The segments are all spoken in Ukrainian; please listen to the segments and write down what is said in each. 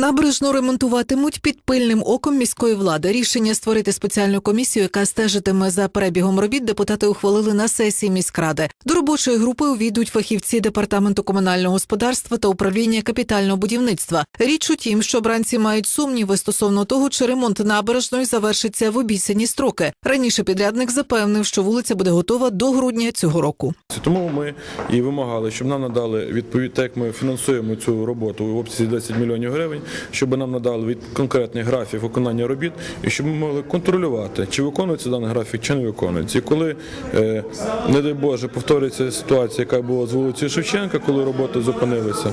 Набережну ремонтуватимуть під пильним оком міської влади. Рішення створити спеціальну комісію, яка стежитиме за перебігом робіт, депутати ухвалили на сесії міськради. До робочої групи увійдуть фахівці департаменту комунального господарства та управління капітального будівництва. Річ у тім, що бранці мають сумніви стосовно того, чи ремонт набережної завершиться в обіцяні строки. Раніше підрядник запевнив, що вулиця буде готова до грудня цього року. Тому ми і вимагали, щоб нам надали відповідь, так як ми фінансуємо цю роботу в обсязі 10 мільйонів гривень, щоб нам надали від конкретний графік виконання робіт, і щоб ми могли контролювати, чи виконується даний графік, чи не виконується. І коли, е, не дай Боже, повторюється ситуація, яка була з вулицею Шевченка, коли роботи зупинилися,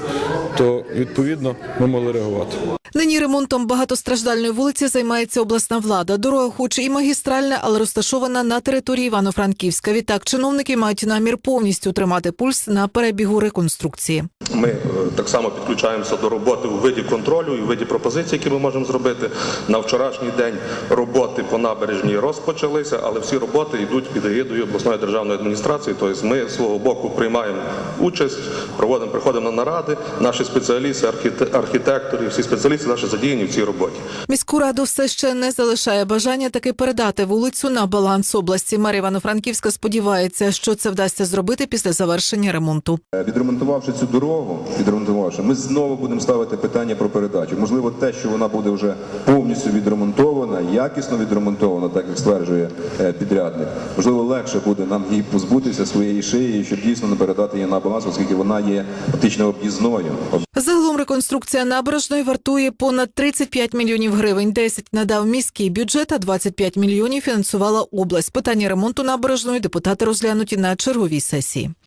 то відповідно ми могли реагувати. Нині ремонтом багатостраждальної вулиці займається обласна влада. Дорога, хоч і магістральна, але розташована на території Івано-Франківська. Відтак чиновники мають намір повністю тримати пульс на перебігу реконструкції. Ми е, так само підключаємося до роботи у виді контролю і у виді пропозицій, які ми можемо зробити. На вчорашній день роботи по набережній розпочалися, але всі роботи йдуть під егідою обласної державної адміністрації. Тобто ми з свого боку приймаємо участь, проводимо, приходимо на наради. Наші спеціалісти, архіте- архітектори, всі спеціалісти наші задіяні в цій роботі. Міську раду все ще не залишає бажання таки передати вулицю на баланс області. Мер Івано-Франківська сподівається, що це вдасться зробити після завершення ремонту. Е, Відремонтувавши цю дорогу, відремонтувавши, ми знову будемо ставити питання про передачу. Можливо, те, що вона буде вже повністю відремонтована, якісно відремонтована, так як стверджує е, підрядник. Можливо, легше буде нам її позбутися своєї шиї, щоб дійсно не передати її на баланс, оскільки вона є фактично об'їзною. Загалом реконструкція набережної вартує понад 35 мільйонів гривень. 10 надав міський бюджет, а 25 мільйонів фінансувала область. Питання ремонту набережної депутати розглянуть на черговій сесії.